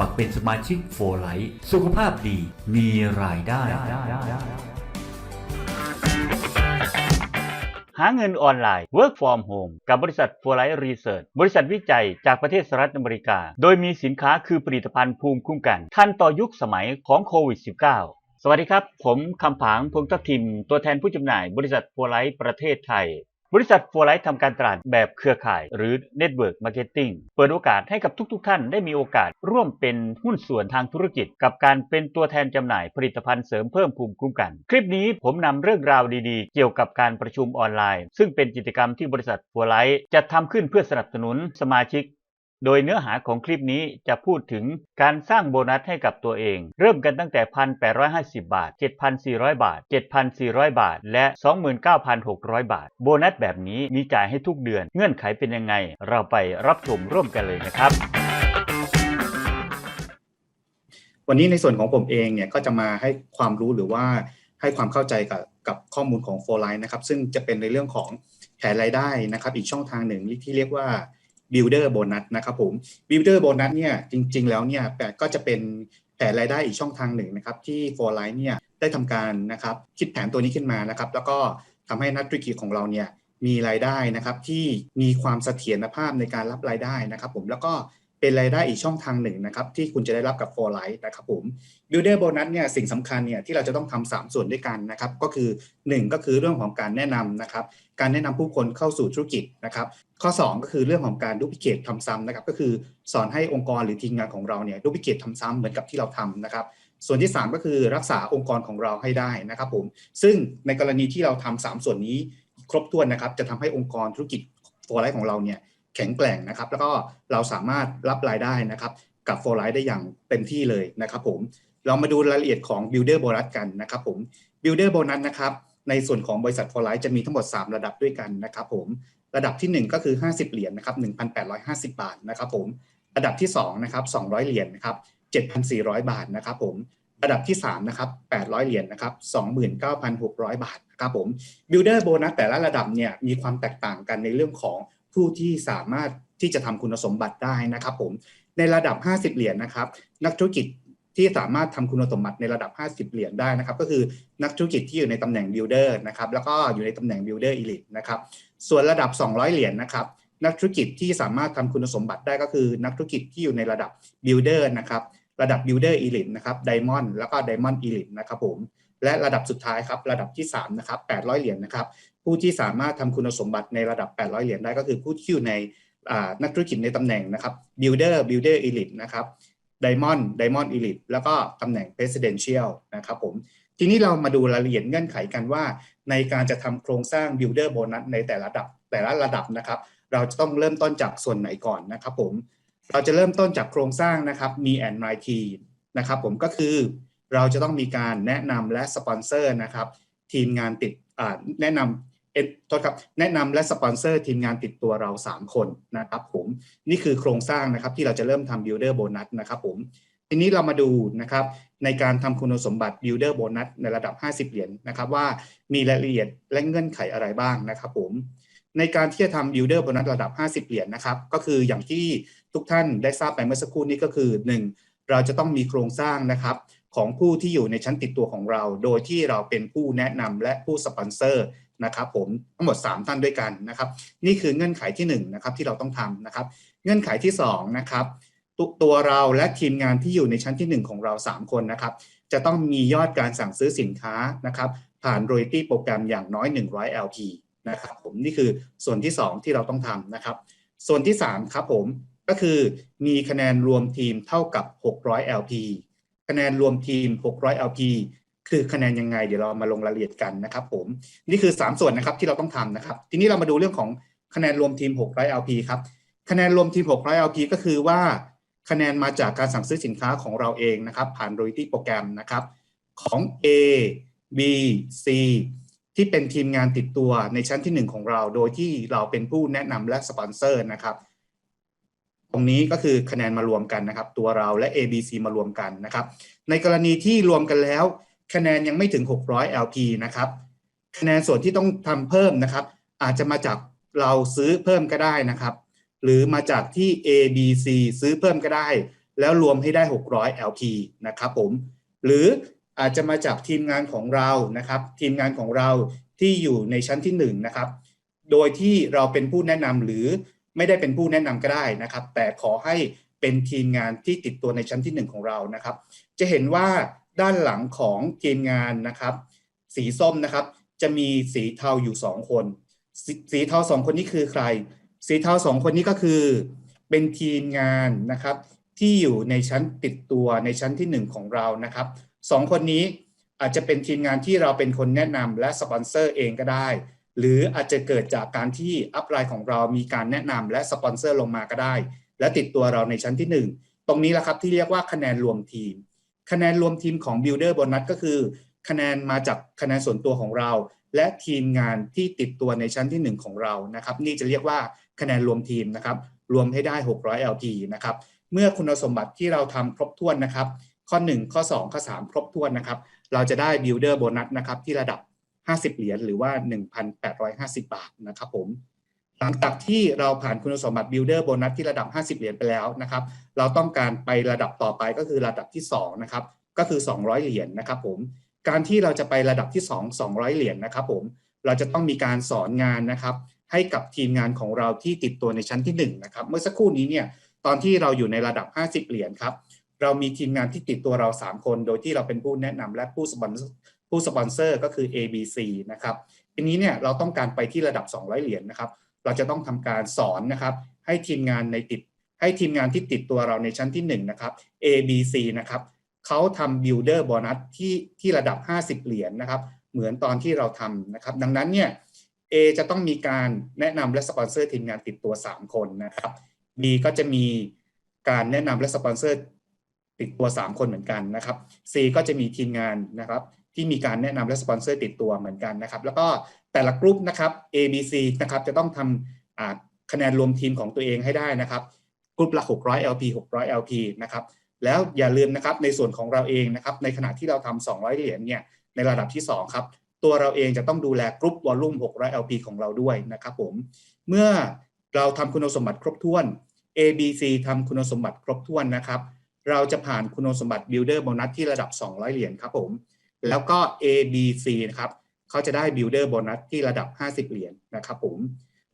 มัครเป็นสมาชิกโฟไลท์สุขภาพดีมีรายได้ หาเงินออนไลน์ Work from Home กับบริษัท f o r l i g h t Research บริษัทวิจัยจากประเทศสหรัฐอเมริกา โดยมีสินค้าคือผลิตภัณฑ์ภูมิคุ้มกัน ทันต่อยุคสมัยของโควิด -19 สวัสดีครับ ผมคำผางพงษ์ทัพทิม ตัวแทนผู้จำหน่ายบริษัท f o r l i g h t ประเทศไทย บริษัท f o r l i g h t ทำการตลาดแบบเครือข่าย หรือ Network Marketing เปิดโอกาสให้กับทุกๆท่านได้มีโอกาสร่วมเป็นหุ้นส่วนทางธุรกิจ กับการเป็นตัวแทนจำหน่ายผลิตภัณฑ์เสริมเพิ่มภูมิคุ้มกัน คลิปนี้ผมนำเรื่องราวดีๆ เกี่ยวกับการประชุมออนไลน์ ซึ่งเป็นกิจกรรมที่บริษัท f o r l i g h t จะทำขึ้นเพื่อสนับสนุนสมาชิก โดยเนื้อหาของคลิปนี้จะพูดถึงการสร้างโบนัสให้กับตัวเอง เริ่มกันตั้งแต่ 1,850 บาท 7,400 บาท 7,400 บาท และ 29,600 บาท โบนัสแบบนี้มีจ่ายให้ทุกเดือน เงื่อนไขเป็นยังไง เราไปรับชมร่วมกันเลยนะครับ วันนี้ในส่วนของผมเองเนี่ยก็จะมาให้ความรู้หรือว่าให้ความเข้าใจกับกับข้อมูลของ f o r l i n e นะครับซึ่งจะเป็นในเรื่องของแผนรายได้นะครับ อีกช่องทางหนึ่งที่เรียกว่า builder bonus นะครับผม builder bonus เนี่ยจริง ๆ แล้วเนี่ยแปก็จะเป็นแผนรายได้อีกช่องทางหนึ่งนะครับที่ f o r l i n e เนี่ยได้ทำการนะครับคิดแผนตัวนี้ขึ้นมานะครับแล้วก็ทำให้นักธุรกิจของเราเนี่ยมีรายได้นะครับที่มีความเสถียรภาพในการรับรายได้นะครับผมแล้วก็ เป็นรายได้อีกช่องทางหนึ่งนะครับที่คุณจะได้รับกับ for life นะครับผม builder bonus เนี่ยสิ่งสำคัญเนี่ยที่เราจะต้องทำสามส่วนด้วยกันนะครับก็คือ 1 ก็คือเรื่องของการแนะนำนะครับการแนะนำผู้คนเข้าสู่ธุรกิจนะครับข้อ 2 ก็คือเรื่องของการดูพิเคททำซ้ำนะครับก็คือสอนให้องค์กรหรือทีมงานของเราเนี่ยดูพิเคททำซ้ำเหมือนกับที่เราทำนะครับส่วนที่ 3 ก็คือรักษาองค์กรของเราให้ได้นะครับผมซึ่งในกรณีที่เราทำสามส่วนนี้ครบถ้วนนะครับจะทำให้องค์กรธุรกิจ for life ของเราเนี่ย แข็งแกร่งนะครับ แล้วก็เราสามารถรับรายได้นะครับ กับ for life ได้อย่างเต็มที่เลยนะครับผมเรามาดูรายละเอียดของ builder bonus กันนะครับผม builder bonus นะครับในส่วนของบริษัท for life จะมีทั้งหมด 3 ระดับด้วยกันนะครับผมระดับที่ 1 ก็คือ 50 เหรียญนะครับ1,850 บาทนะครับผมระดับที่2นะครับ200 เหรียญนะครับ7,400 บาทนะครับผมระดับที่3นะครับ800 เหรียญนะครับ29,600 บาทนะครับผม builder bonus แต่ละระดับเนี่ยมีความแตกต่างกันในเรื่องของ ผู้ที่สามารถที่จะทำคุณสมบัติได้นะครับผมในระดับ 50 เหรียญนะครับ นักธุรกิจที่สามารถทำคุณสมบัติในระดับ 50 เหรียญได้นะครับ ก็คือนักธุรกิจที่อยู่ในตำแหน่ง builder นะครับแล้วก็อยู่ในตำแหน่ง builder elite นะครับส่วนระดับ 200 เหรียญนะครับ นักธุรกิจที่สามารถทำคุณสมบัติได้ก็คือ นักธุรกิจที่อยู่ในระดับ builder นะครับระดับ builder elite นะครับ diamond แล้วก็ diamond elite นะครับผมและระดับสุดท้ายครับระดับที่3นะครับ800 เหรียญนะครับ ผู้ที่สามารถทำคุณสมบัติในระดับ 800 เหรียญได้ก็คือผู้ที่อยู่ในนักธุรกิจในตำแหน่งนะครับ builder builder elite นะครับ diamond diamond elite แล้วก็ตำแหน่ง presidential นะครับผมทีนี้เรามาดูรายละเอียดเงื่อนไขกันว่า ในการจะทำโครงสร้าง builder bonus ในแต่ละระดับแต่ละระดับนะครับ เราจะต้องเริ่มต้นจากส่วนไหนก่อนนะครับผมเราจะเริ่มต้นจากโครงสร้างนะครับมี and my team นะครับผมก็คือเราจะต้องมีการแนะนำและสปอนเซอร์นะครับ ทีมงานติดแนะนำ เอ็ดโทษครับแนะนำและสปอนเซอร์ทีมงานติดตัวเรา 3 คนนะครับผมนี่คือโครงสร้างนะครับที่เราจะเริ่มทำ builder bonus นะครับผมทีนี้เรามาดูนะครับในการทำคุณสมบัติ builder bonus ในระดับ 50 เหรียญนะครับว่ามีรายละเอียดและเงื่อนไขอะไรบ้างนะครับผมในการที่จะทำ builder bonus ระดับ 50 เหรียญนะครับก็คืออย่างที่ทุกท่านได้ทราบไปเมื่อสักครู่นี้ก็คือ 1 เราจะต้องมีโครงสร้างนะครับของผู้ที่อยู่ในชั้นติดตัวของเรา โดยที่เราเป็นผู้แนะนำและผู้สปอนเซอร์ นะครับผมทั้งหมด 3 ท่านด้วยกันนะครับ นี่คือเงื่อนไขที่1นะครับที่เราต้องทำนะครับ เงื่อนไขที่2นะครับตตัวเราและทีมงานที่อยู่ในชั้นที่ 1 ของเรา 3 คนนะครับ จะต้องมียอดการสั่งซื้อสินค้านะครับ ผ่าน royalty โปรแกรมอย่างน้อย 100 LP นะครับผมนี่คือส่วนที่ 2 ที่เราต้องทำนะครับ ส่วนที่ 3 ครับผมก็คือมีคะแนนรวมทีมเท่ากับ 600 LP คะแนนรวมทีม 600 LP คือคะแนนยังไง เดี๋ยวเรามาลงรายละเอียดกันนะครับผมนี่คือ 3 ส่วนนะครับที่เราต้องทำนะครับ ทีนี้เรามาดูเรื่องของคะแนนรวมทีม600 LP ครับคะแนนรวมทีม600 LP ก็คือว่าคะแนนมาจากการสั่งซื้อสินค้าของเราเองนะครับ ผ่าน royalty โปรแกรมนะครับของ A B C ที่เป็นทีมงานติดตัวในชั้นที่ 1 ของเรา โดยที่เราเป็นผู้แนะนำและสปอนเซอร์นะครับตรงนี้ก็คือคะแนนมารวมกันนะครับ ตัวเราและ A B C มารวมกันนะครับ ในกรณีที่รวมกันแล้ว คะแนนยังไม่ถึง 600 LP นะครับ คะแนนส่วนที่ต้องทำเพิ่มนะครับ อาจจะมาจากเราซื้อเพิ่มก็ได้นะครับ หรือมาจากที่ A B C ซื้อเพิ่มก็ได้ แล้วรวมให้ได้ 600 LP นะครับผม หรืออาจจะมาจากทีมงานของเรานะครับ ทีมงานของเราที่อยู่ในชั้นที่1นะครับ โดยที่เราเป็นผู้แนะนำหรือไม่ได้เป็นผู้แนะนำก็ได้นะครับ แต่ขอให้เป็นทีมงานที่ติดตัวในชั้นที่ 1 ของเรานะครับ จะเห็นว่า ด้านหลังของทีมงานนะครับ สีส้มนะครับ จะมีสีเทาอยู่2คนสสีเทาสองคนนี้คือใคร สีเทาสองคนนี้ก็คือ เป็นทีมงานนะครับ ที่อยู่ในชั้นติดตัวในชั้นที่1ของเรานะครับสองคนนี้อาจจะเป็นทีมงานที่เราเป็นคนแนะนำและสปอนเซอร์เองก็ได้ หรืออาจจะเกิดจากการที่อัพไลน์ของเรามีการแนะนำและสปอนเซอร์ลงมาก็ได้ และติดตัวเราในชั้นที่ 1 ตรงนี้แหละครับที่เรียกว่าคะแนนรวมทีม คะแนนรวมทีมของ Builder Bonus ก็คือคะแนนมาจากคะแนนส่วนตัวของเรา และทีมงานที่ติดตัวในชั้นที่ 1 ของเรานะครับ นี่จะเรียกว่าคะแนนรวมทีมนะครับ รวมให้ได้ 600 LP นะครับ เมื่อคุณสมบัติที่เราทำครบถ้วนนะครับ ข้อ 1 ข้อ 2 ข้อ 3 ครบถ้วนนะครับ เราจะได้ Builder Bonus นะครับที่ระดับ 50 เหรียญหรือว่า 1,850 บาทนะครับผม หลังจากที่เราผ่านคุณสมบัติ Builder Bonus ที่ระดับ 50 เหรียญไปแล้วนะครับ เราต้องการไประดับต่อไปก็คือระดับที่2นะครับก็คือ 200 เหรียญนะครับผมการที่เราจะไประดับที่ 2 200 เหรียญนะครับผมเราจะต้องมีการสอนงานนะครับให้กับทีมงานของเราที่ติดตัวในชั้นที่1นะครับเมื่อสักครู่นี้เนี่ยตอนที่เราอยู่ในระดับ 50 เหรียญครับเรามีทีมงานที่ติดตัวเรา 3 คน โดยที่เราเป็นผู้แนะนำและผู้สปอนเซอร์ผู้สปอนเซอร์ก็คือ ABC นะครับทีนี้เนี่ยเราต้องการไปที่ระดับ 200 เหรียญนะครับ เราจะต้องทำการสอนนะครับให้ทีมงานในติดให้ทีมงานที่ติดตัวเราในชั้นที่1นะครับ ABC นะครับเขาทำ builder bonus ที่ที่ระดับ 50 เหรียญนะครับ เหมือนตอนที่เราทำนะครับ ดังนั้นเนี่ย A จะต้องมีการแนะนำและสปอนเซอร์ทีมงานติดตัว 3 คนนะครับ B ก็จะมีการแนะนำและสปอนเซอร์ติดตัว 3 คนเหมือนกันนะครับ C ก็จะมีทีมงานนะครับที่มีการแนะนำและสปอนเซอร์ติดตัวเหมือนกันนะครับ แล้วก็ แต่ละกลุ่มนะครับ A B C นะครับจะต้องทำคะแนนรวมทีมของตัวเองให้ได้นะครับกลุ่มละ 600 LP 600 LP นะครับแล้วอย่าลืมนะครับในส่วนของเราเองนะครับในขณะที่เราทำ200 เหรียญเนี่ยในระดับที่ 2 ครับตัวเราเองจะต้องดูแลกรุ๊ปวอลลุ่ม 600 LP ของเราด้วยนะครับผมเมื่อเราทำคุณสมบัติครบถ้วน A B C ทำคุณสมบัติครบถ้วนนะครับเราจะผ่านคุณสมบัติ Builder Bonus ที่ระดับ 200 เหรียญครับผมแล้วก็ A B C นะครับ เขาจะได้ Builder Bonus ที่ระดับ 50 เหรียญนะครับผม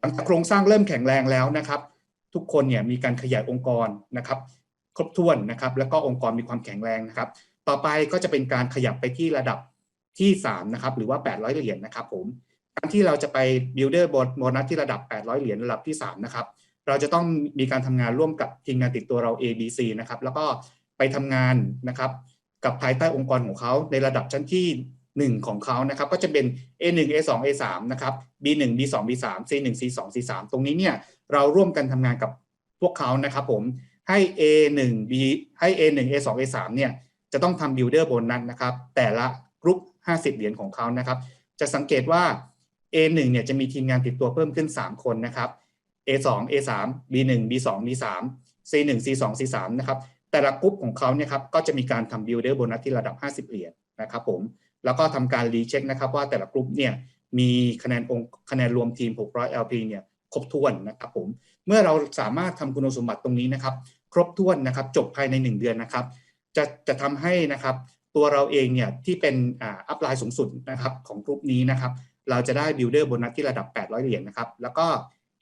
หลังจากโครงสร้างเริ่มแข็งแรงแล้วนะครับ ทุกคนเนี่ยมีการขยายองค์กรนะครับ ครบถ้วนนะครับ แล้วก็องค์กรมีความแข็งแรงนะครับ ต่อไปก็จะเป็นการขยับไปที่ระดับที่3นะครับหรือว่า 800 เหรียญนะครับผมการที่เราจะไป builder bonus ที่ระดับ 800 เหรียญระดับที่3นะครับเราจะต้องมีการทำงานร่วมกับทีมงานติดตัวเรา ABC นะครับแล้วก็ไปทำงานนะครับกับภายใต้องค์กรของเขาในระดับชั้นที่ 1 ของเขานะครับก็จะเป็น A1 A2 A3 นะครับ B1 B2 B3 C1 C2 C3 ตรงนี้เนี่ยเราร่วมกันทำงานกับพวกเขานะครับผมให้ A1 B ให้ A1 A2 A3 เนี่ยจะต้องทำ builder bonus นะครับ แต่ละกรุ๊ป 50 เหรียญของเขานะครับ จะสังเกตว่า A1 เนี่ยจะมีทีมงานติดตัวเพิ่มขึ้น 3 คนนะครับ A2 A3 B1 B2 B3 C1 C2 C3 นะครับแต่ละกรุ๊ปของเขาเนี่ยครับก็จะมีการทำ builder bonus ที่ระดับ 50 เหรียญนะครับผม แล้วก็ทำการรีเช็คนะครับว่าแต่ละกรุ๊ปเนี่ยมีคะแนนองค์คะแนนรวมทีม 600 LP เนี่ยครบถ้วนนะครับผมเมื่อเราสามารถทำคุณสมบัติตรงนี้นะครับ ครบถ้วนนะครับจบภายใน 1 เดือนนะครับ จะจะทำให้นะครับตัวเราเองเนี่ยที่เป็นอัพไลน์สูงสุดนะครับของกลุ่มนี้นะครับ เราจะได้ builder bonus ที่ระดับ 800 เหรียญนะครับ แล้วก็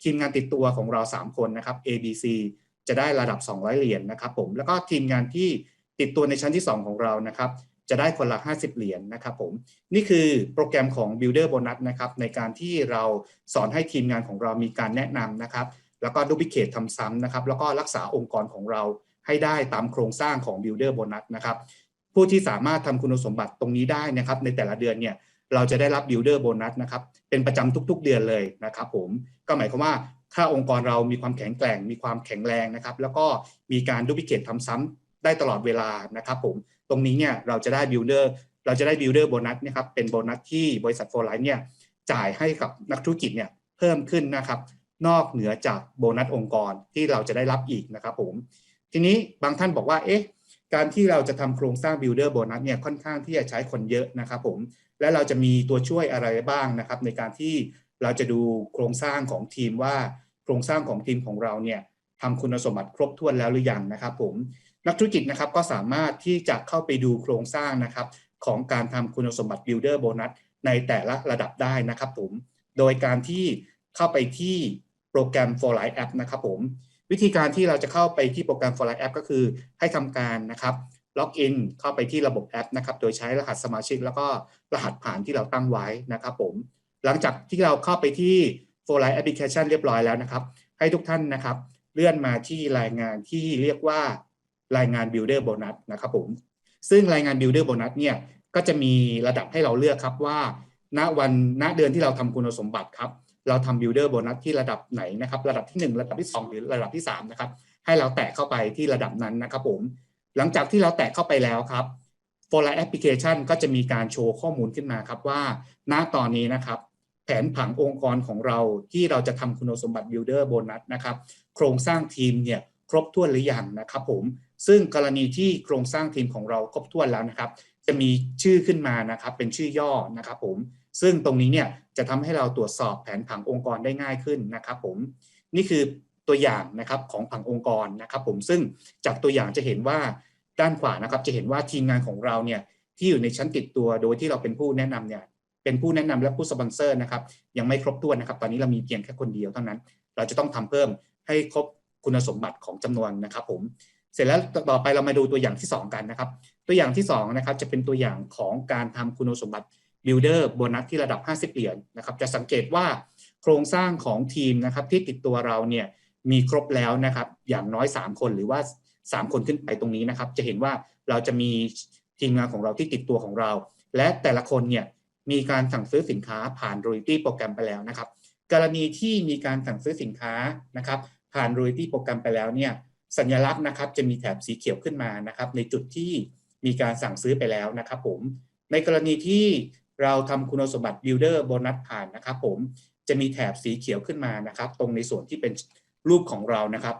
ทีมงานติดตัวของเรา 3 คนนะครับ ABC จะได้ระดับ 200 เหรียญนะครับผมแล้วก็ทีมงานที่ติดตัวในชั้นที่ 2 ของเรานะครับ จะได้คนละ 50 เหรียญนะครับผมนี่คือโปรแกรมของ builder bonus นะครับในการที่เราสอนให้ทีมงานของเรามีการแนะนำนะครับ แล้วก็ดูพิเคททำซ้ำนะครับ แล้วก็รักษาองค์กรของเราให้ได้ตามโครงสร้างของ Builder Bonus นะครับผู้ที่สามารถทำคุณสมบัติตรงนี้ได้นะครับในแต่ละเดือนเนี่ยเราจะได้รับ Builder Bonus นะครับเป็นประจำทุก ๆ เดือนเลยนะครับ ผมก็หมายความว่าถ้าองค์กรเรามีความแข็งแกร่ง มีความแข็งแรงนะครับ แล้วก็มีการดูพิเคททำซ้ำได้ตลอดเวลานะครับผม ตรงนี้เนี่ยเราจะได้ Builder เราจะได้ Builder Bonus นะครับเป็นโบนัสที่บริษัทโฟไลท์เนี่ยจ่ายให้กับนักธุรกิจเนี่ยเพิ่มขึ้นนะครับ นอกเหนือจากโบนัสองค์กรที่เราจะได้รับอีกนะครับผมทีนี้บางท่านบอกว่าเอ๊ะการที่เราจะทำโครงสร้าง builder bonus เนี่ยค่อนข้างที่จะใช้คนเยอะนะครับผมและเราจะมีตัวช่วยอะไรบ้างนะครับ ในการที่เราจะดูโครงสร้างของทีมว่าโครงสร้างของทีมของเราเนี่ยทำคุณสมบัติครบถ้วนแล้วหรือยังนะครับผม นักธุรกิจนะครับก็สามารถที่จะเข้าไปดูโครงสร้างนะครับของการทำคุณสมบัติ Builder Bonus ในแต่ละระดับได้นะครับผม โดยการที่เข้าไปที่โปรแกรม For Life App นะครับผม วิธีการที่เราจะเข้าไปที่โปรแกรม For Life App ก็คือให้ทำการนะครับล็อกอินเข้าไปที่ระบบแอปนะครับ โดยใช้รหัสสมาชิก แล้วก็รหัสผ่านที่เราตั้งไว้นะครับผม หลังจากที่เราเข้าไปที่ For Life Application เรียบร้อยแล้วนะครับ ให้ทุกท่านนะครับ เลื่อนมาที่รายงานที่เรียกว่า รายงาน Builder Bonus นะครับผมซึ่งรายงาน Builder Bonus เนี่ยก็จะมีระดับให้เราเลือกครับว่าณวันณเดือนที่เราทำคุณสมบัติครับเราทำ Builder Bonus ที่ระดับไหนนะครับระดับที่ 1 ระดับที่ 2 หรือระดับที่3นะครับให้เราแตะเข้าไปที่ระดับนั้นนะครับผมหลังจากที่เราแตะเข้าไปแล้วครับ For Life Application ก็จะมีการโชว์ข้อมูลขึ้นมาครับว่าณตอนนี้นะครับแผนผังองค์กรของเราที่เราจะทำคุณสมบัติ Builder Bonus นะครับ โครงสร้างทีมเนี่ยครบถ้วนหรือยังนะครับผม ซึ่งกรณีที่โครงสร้างทีมของเราครบถ้วนแล้วนะครับ จะมีชื่อขึ้นมานะครับ เป็นชื่อย่อนะครับผมซึ่งตรงนี้เนี่ยจะทำให้เราตรวจสอบแผนผังองค์กรได้ง่ายขึ้นนะครับ ผมนี่คือตัวอย่างนะครับของผังองค์กรนะครับ ผมซึ่งจากตัวอย่างจะเห็นว่าด้านขวานะครับ จะเห็นว่าทีมงานของเราเนี่ยที่อยู่ในชั้นติดตัวโดยที่เราเป็นผู้แนะนำเนี่ยเป็นผู้แนะนำและผู้สปอนเซอร์นะครับ ยังไม่ครบถ้วนนะครับ ตอนนี้เรามีเพียงแค่คนเดียวเท่านั้น เราจะต้องทำเพิ่มให้ครบคุณสมบัติของจำนวนนะครับ ผม สร็จแล้วต่อไปเรามาดูตัวอย่างที่ 2 กันนะครับ ตัวอย่างที่2นะครับจะเป็นตัวอย่างของการทำคุณสมบัติ Builder โบนัสที่ระดับ 50 เหรียญนะครับ จะสังเกตว่าโครงสร้างของทีมนะครับที่ติดตัวเราเนี่ยมีครบแล้วนะครับอย่างน้อย 3 คนหรือว่า 3 คนขึ้นไปตรงนี้นะครับ จะเห็นว่าเราจะมีทีมงานของเราที่ติดตัวของเรา และแต่ละคนเนี่ยมีการสั่งซื้อสินค้าผ่าน Royalty โปรแกรมไปแล้วนะครับ กรณีที่มีการสั่งซื้อสินค้านะครับผ่าน Royalty โปรแกรมไปแล้วเนี่ย สัญลักษณ์นะครับจะมีแถบสีเขียวขึ้นมานะครับในจุดที่มีการสั่งซื้อไปแล้วนะครับผมในกรณีที่เราทำคุณสมบัติ Builder โบนัสผ่านนะครับผมจะมีแถบสีเขียวขึ้นมานะครับ ตรงในส่วนที่เป็นรูปของเรานะครับ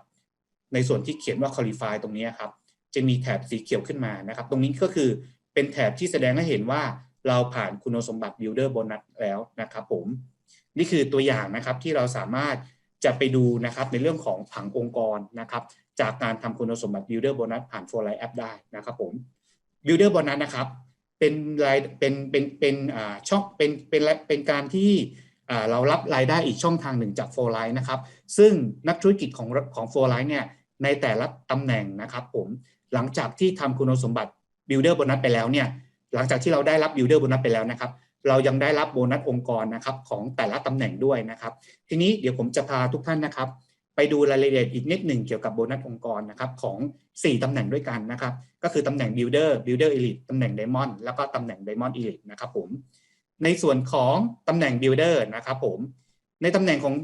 ในส่วนที่เขียนว่า qualify ตรงนี้ครับจะมีแถบสีเขียวขึ้นมานะครับ ตรงนี้ก็คือเป็นแถบที่แสดงให้เห็นว่าเราผ่านคุณสมบัติ Builder โบนัสแล้วนะครับผมนี่คือตัวอย่างนะครับที่เราสามารถจะไปดูนะครับในเรื่องของผังองค์กรนะครับ จากการทำคุณสมบัติ Builder Bonus ผ่าน For Life App ได้นะครับผม Builder Bonus นะครับเป็นรายเป็นเป็นเป็นอ่าช่องเป็นเป็นเป็นการที่อ่าเรารับรายได้อีกช่องทางหนึ่งจาก For Life นะครับซึ่งนักธุรกิจของของ For Life เนี่ยในแต่ละตำแหน่งนะครับผมหลังจากที่ทำคุณสมบัติ Builder Bonus ไปแล้วเนี่ยหลังจากที่เราได้รับ Builder Bonus ไปแล้วนะครับเรายังได้รับโบนัสองค์กรนะครับของแต่ละตำแหน่งด้วยนะครับ ทีนี้เดี๋ยวผมจะพาทุกท่านนะครับ ไปดูรายละเอียดอีกนิดหนึ่งเกี่ยวกับโบนัสองค์กรนะครับของ 4 ตำแหน่งด้วยกันนะครับ ก็คือตำแหน่ง Builder Builder Elite ตำแหน่ง Diamond แล้วก็ตำแหน่ง Diamond Elite นะครับผมในส่วนของตำแหน่ง Builder นะครับผมในตำแหน่งของ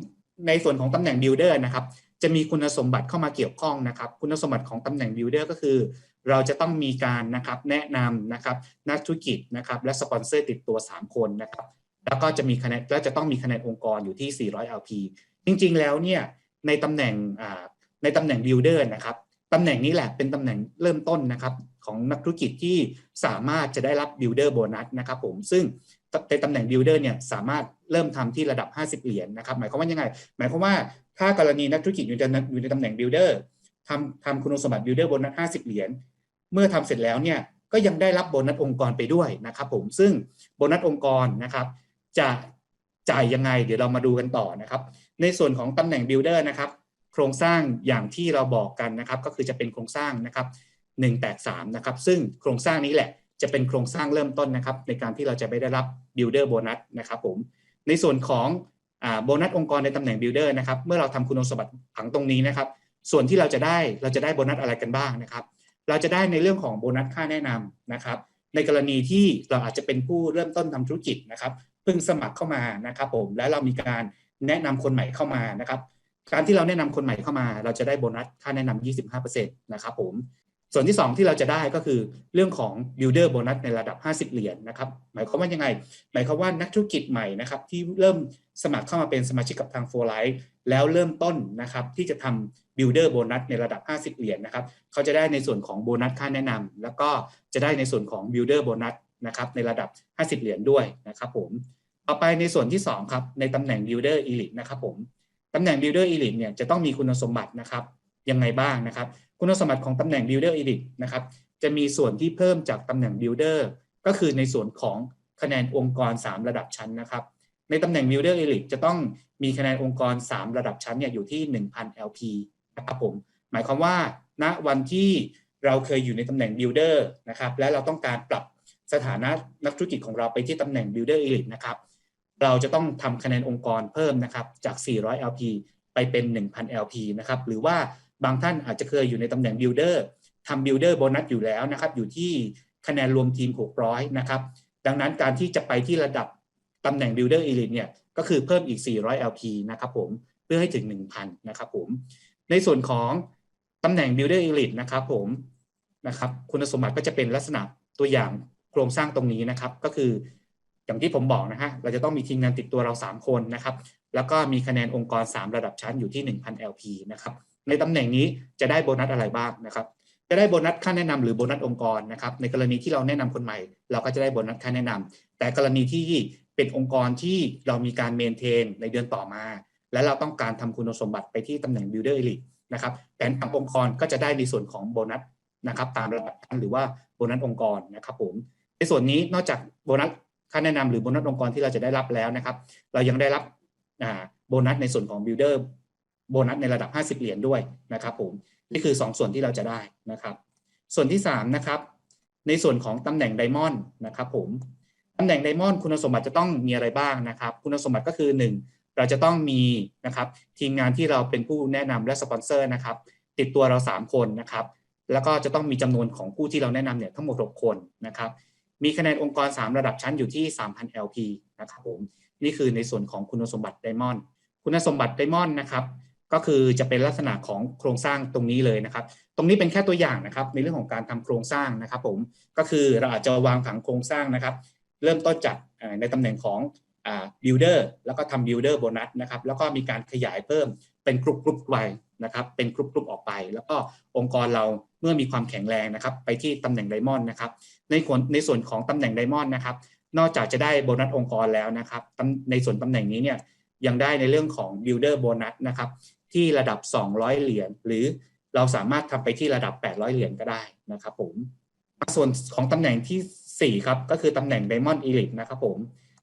ในส่วนของตำแหน่ง Builder นะครับจะมีคุณสมบัติเข้ามาเกี่ยวข้องนะครับ คุณสมบัติของตำแหน่ง Builder ก็คือ เราจะต้องมีการนะครับแนะนำนะครับนักธุรกิจนะครับและสปอนเซอร์ติดตัว 3 คนนะครับแล้วก็จะมีคะแนนและจะต้องมีคะแนนองค์กรอยู่ที่ 400 LP จริง ๆ แล้วเนี่ย ในตำแหน่งในตำแหน่ง builder นะครับตำแหน่งนี้แหละเป็นตำแหน่งเริ่มต้นนะครับของนักธุรกิจที่สามารถจะได้รับ builder bonus นะครับผมซึ่งในตำแหน่ง builder เนี่ยสามารถเริ่มทำที่ระดับ 50 เหรียญนะครับหมายความว่ายังไง หมายความว่าถ้ากรณีนักธุรกิจอยู่ในอยู่ในตำแหน่ง builder ทำทำคุณสมบัติ builder bonus 50 เหรียญเมื่อทำเสร็จแล้วเนี่ยก็ยังได้รับโบนัสองค์กรไปด้วยนะครับผมซึ่งโบนัสองค์กรนะครับจะจ่ายยังไงเดี๋ยวเรามาดูกันต่อนะครับ ในส่วนของตำแหน่ง builder นะครับ โครงสร้างอย่างที่เราบอกกันนะครับ ก็คือจะเป็นโครงสร้างนะครับ1แตก3นะครับ ซึ่งโครงสร้างนี้แหละจะเป็นโครงสร้างเริ่มต้นนะครับ ในการที่เราจะไปได้รับ builder bonus นะครับผมในส่วนของโบนัสองค์กรในตำแหน่ง builder นะครับ เมื่อเราทำคุณสมบัติผังตรงนี้นะครับ ส่วนที่เราจะได้เราจะได้โบนัสอะไรกันบ้างนะครับ เราจะได้ในเรื่องของโบนัสค่าแนะนำนะครับ ในกรณีที่เราอาจจะเป็นผู้เริ่มต้นทำธุรกิจนะครับเพิ่งสมัครเข้ามานะครับผมและเรามีการ แนะนำคนใหม่เข้ามานะครับ การที่เราแนะนำคนใหม่เข้ามา เราจะได้โบนัสค่าแนะนำ25%นะครับผมส่วนที่ 2 ที่เราจะได้ก็คือเรื่องของ builder bonus ในระดับ 50 เหรียญนะครับ หมายความว่ายังไง หมายความว่านักธุรกิจใหม่นะครับที่เริ่มสมัครเข้ามาเป็นสมาชิกกับทาง For Life แล้วเริ่มต้นนะครับที่จะทำ builder bonus ในระดับ 50 เหรียญนะครับเขาจะได้ในส่วนของโบนัสค่าแนะนำแล้วก็จะได้ในส่วนของ builder bonus นะครับในระดับ 50 เหรียญด้วยนะครับผม ต่อไปในส่วนที่ 2 ครับ ในตำแหน่ง builder elite นะครับผมตำแหน่ง builder elite เนี่ยจะต้องมีคุณสมบัตินะครับยังไงบ้างนะครับ คุณสมบัติของตำแหน่ง Builder Elite นะครับจะมีส่วนที่เพิ่มจากตำแหน่ง Builder ก็คือในส่วนของคะแนนองค์กร 3 ระดับชั้นนะครับ ในตำแหน่ง Builder Elite จะต้องมีคะแนนองค์กร 3 ระดับชั้นเนี่ยอยู่ที่ 1,000 LP นะครับผมหมายความว่าณวันที่เราเคยอยู่ในตำแหน่ง Builder นะครับและเราต้องการปรับสถานะนักธุรกิจของเราไปที่ตำแหน่ง Builder Elite นะครับ เราจะต้องทำคะแนนองค์กรเพิ่มนะครับจาก 400 LP ไปเป็น 1,000 LP นะครับหรือว่าบางท่านอาจจะเคยอยู่ในตำแหน่ง Builder ทำ Builder โบนัสอยู่แล้วนะครับอยู่ที่คะแนนรวมทีม 600 นะครับดังนั้นการที่จะไปที่ระดับตำแหน่ง Builder Elite เนี่ยก็คือเพิ่มอีก 400 LP นะครับผมเพื่อให้ถึง 1,000 นะครับผมในส่วนของตำแหน่ง Builder Elite นะครับผมนะครับคุณสมบัติก็จะเป็นลักษณะตัวอย่างโครงสร้างตรงนี้นะครับ ก็คือ อย่างที่ผมบอกนะฮะเราจะต้องมีทีมงานติดตัวเรา 3 คนนะครับแล้วก็มีคะแนนองค์กร 3 ระดับชั้นอยู่ที่ 1,000 LP นะครับในตำแหน่งนี้จะได้โบนัสอะไรบ้างนะครับจะได้โบนัสค่าแนะนำหรือโบนัสองค์กรนะครับในกรณีที่เราแนะนำคนใหม่ เราก็จะได้โบนัสค่าแนะนำแต่กรณีที่เป็นองค์กรที่เรามีการเมนเทนในเดือนต่อมา และเราต้องการทำคุณสมบัติไปที่ตำแหน่ง Builder Elite นะครับแผนผังองค์กรก็จะได้ในส่วนของโบนัสนะครับตามระดับชั้นหรือว่าโบนัสองค์กรนะครับผมในส่วนนี้นอกจากโบนัส ค่าแนะนำหรือโบนัสองค์กรที่เราจะได้รับแล้วนะครับ เรายังได้รับโบนัสในส่วนของ Builder โบนัสในระดับ 50 เหรียญด้วยนะครับผมนี่คือ 2 ส่วนที่เราจะได้นะครับ ส่วนที่3นะครับในส่วนของตำแหน่งไดมอนด์นะครับผมตำแหน่งไดมอนด์คุณสมบัติจะต้องมีอะไรบ้างนะครับ คุณสมบัติก็คือ 1 เราจะต้องมีนะครับทีมงานที่เราเป็นผู้แนะนำและสปอนเซอร์นะครับติดตัวเรา 3 คนนะครับแล้วก็จะต้องมีจำนวนของผู้ที่เราแนะนำเนี่ยทั้งหมด 6 คนนะครับ มีคะแนนองค์กร 3 ระดับชั้นอยู่ที่ 3,000 LP นะครับผมนี่คือในส่วนของคุณสมบัติไดมอนด์คุณสมบัติไดมอนด์นะครับก็คือจะเป็นลักษณะของโครงสร้างตรงนี้เลยนะครับ ตรงนี้เป็นแค่ตัวอย่างนะครับในเรื่องของการทำโครงสร้างนะครับ ผมก็คือเราอาจจะวางผังโครงสร้างนะครับ เริ่มต้นจากในตำแหน่งของอ่า builder แล้วก็ทำ builder bonus นะครับแล้วก็มีการขยายเพิ่ม เป็นกลุ่มกลุ่มไปนะครับเป็นกลุ่มกลุ่มออกไป แล้วก็องค์กรเราเมื่อมีความแข็งแรงนะครับ ไปที่ตำแหน่งไดมอนด์นะครับในส่วนในส่วนของตำแหน่งไดมอนด์นะครับ นอกจากจะได้โบนัสองค์กรแล้วนะครับในส่วนตำแหน่งนี้เนี่ยยังได้ในเรื่องของ builder bonus นะครับที่ระดับ 200 เหรียญหรือเราสามารถทำไปที่ระดับ 800 เหรียญก็ได้นะครับผมส่วนของตำแหน่งทีสี่4 ครับ ก็คือตำแหน่ง Diamond Elite นะครับผม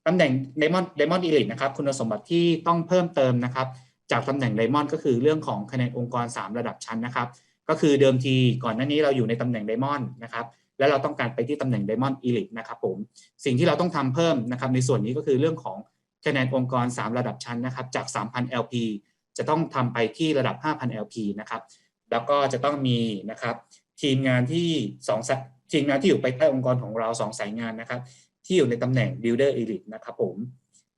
ตำแหน่ง Diamond Diamond Elite นะครับคุณสมบัติที่ต้องเพิ่มเติมนะครับ จากตำแหน่ง Diamond ก็คือเรื่องของคะแนนองค์กร 3 ระดับชั้นนะครับ ก็คือเดิมทีก่อนหน้านี้เราอยู่ในตำแหน่ง Diamond นะครับแล้วเราต้องการไปที่ตำแหน่ง Diamond Elite นะครับผมสิ่งที่เราต้องทำเพิ่มนะครับในส่วนนี้ก็คือเรื่องของคะแนนองค์กร 3 ระดับชั้นนะครับจาก 3,000 LP จะต้องทำไปที่ระดับ 5,000 LP นะครับแล้วก็จะต้องมีนะครับทีมงานที่2สายทีมงานที่อยู่ไปใต้องค์กรของเรา 2 สายงานนะครับ ที่อยู่ในตำแหน่ง Builder Elite นะครับผม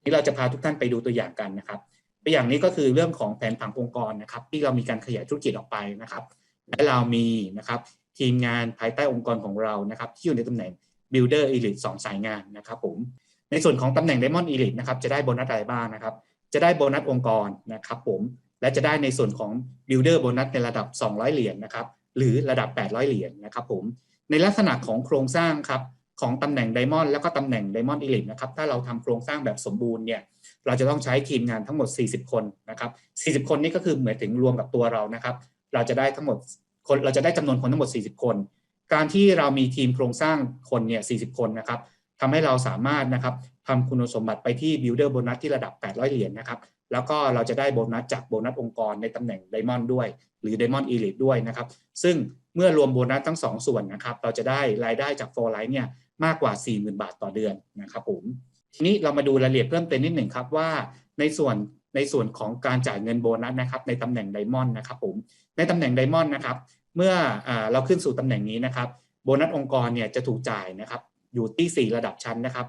นี่เราจะพาทุกท่านไปดูตัวอย่างกันนะครับ ตัวอย่างนี้ก็คือเรื่องของแผนผังองค์กรนะครับ ที่เรามีการขยายธุรกิจออกไปนะครับ และเรามีนะครับทีมงานภายใต้องค์กรของเรานะครับ ที่อยู่ในตำแหน่ง Builder Elite 2 สายงานนะครับผมในส่วนของตำแหน่ง Diamond Elite นะครับจะได้โบนัสอะไรบ้างนะครับ จะได้โบนัสองค์กรนะครับผมและจะได้ในส่วนของ Builder โบนัสในระดับ 200 เหรียญนะครับหรือระดับ 800 เหรียญนะครับผมในลักษณะของโครงสร้างครับของตำแหน่ง Diamond แล้วก็ตำแหน่ง Diamond Elite นะครับถ้าเราทำโครงสร้างแบบสมบูรณ์เนี่ย เราจะต้องใช้ทีมงานทั้งหมด 40 คนนะครับ40 คนนี้ก็คือเหมือนถึงรวมกับตัวเรานะครับ เราจะได้ทั้งหมดคนเราจะได้จำนวนคนทั้งหมด 40 คน การที่เรามีทีมโครงสร้างคนเนี่ย40 คนนะครับทำให้เราสามารถนะครับทำคุณสมบัติไปที่ Builder โบนัสที่ระดับ 800 เหรียญนะครับ แล้วก็เราจะได้โบนัสจากโบนัสองค์กรในตำแหน่ง Diamond ด้วย หรือ Diamond Elite ด้วยนะครับ ซึ่งเมื่อรวมโบนัสทั้ง 2 ส่วนนะครับ เราจะได้รายได้จาก For Life เนี่ยมากกว่า 40,000 บาทต่อเดือนนะครับผม ทีนี้เรามาดูรายละเอียดเพิ่มเติมนิดหนึ่งครับว่าในส่วนในส่วนของการจ่ายเงินโบนัสนะครับ ในตำแหน่ง Diamond นะครับผมในตำแหน่ง Diamond นะครับ เมื่ออเราขึ้นสู่ตำแหน่งนี้นะครับ โบนัสองค์กรเนี่ยจะถูกจ่ายนะครับ อยู่ที่ 4 ระดับชั้นนะครับ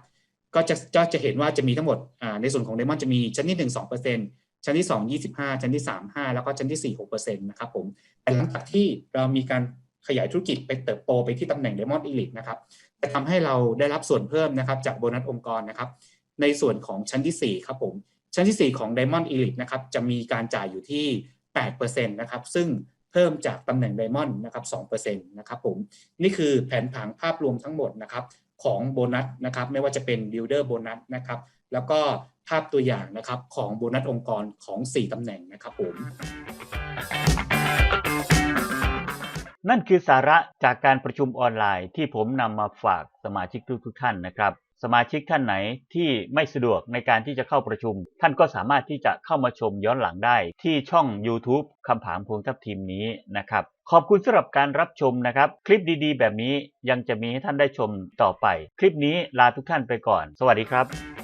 ก็จะก็จะเห็นว่าจะมีทั้งหมดในส่วนของไดมอนด์จะมีชั้นที่ 1 2%ชั้นที่ 2 25 ชั้นที่ 3 5 แล้วก็ชั้นที่ 4 6%นะครับผมแต่หลังจากที่เรามีการขยายธุรกิจไปเติบโตไปที่ตำแหน่งไดมอนด์อีลิทนะครับ จะทำให้เราได้รับส่วนเพิ่มนะครับ จากโบนัสองค์กรนะครับ ในส่วนของชั้นที่ 4 ครับผม ชั้นที่ 4 ของ Diamond Elite นะครับจะมีการจ่ายอยู่ที่ 8%นะครับ ซึ่งเพิ่มจากตำแหน่ง Diamond นะครับ2%นะครับผม นี่คือแผนผังภาพรวมทั้งหมดนะครับของโบนัสนะครับไม่ว่าจะเป็น Builder โบนัสนะครับแล้วก็ภาพตัวอย่างนะครับของโบนัสองค์กรของ 4ตำแหน่งนะครับผม นั่นคือสาระจากการประชุมออนไลน์ที่ผมนำมาฝากสมาชิกทุกๆท่านนะครับ สมาชิกท่านไหนที่ไม่สะดวกในการที่จะเข้าประชุม ท่านก็สามารถที่จะเข้ามาชมย้อนหลังได้ที่ช่อง YouTube คำผางพวงทับทีมนี้นะครับ ขอบคุณสำหรับการรับชมนะครับ คลิปดีๆ แบบนี้ยังจะมีให้ท่านได้ชมต่อไป คลิปนี้ลาทุกท่านไปก่อน สวัสดีครับ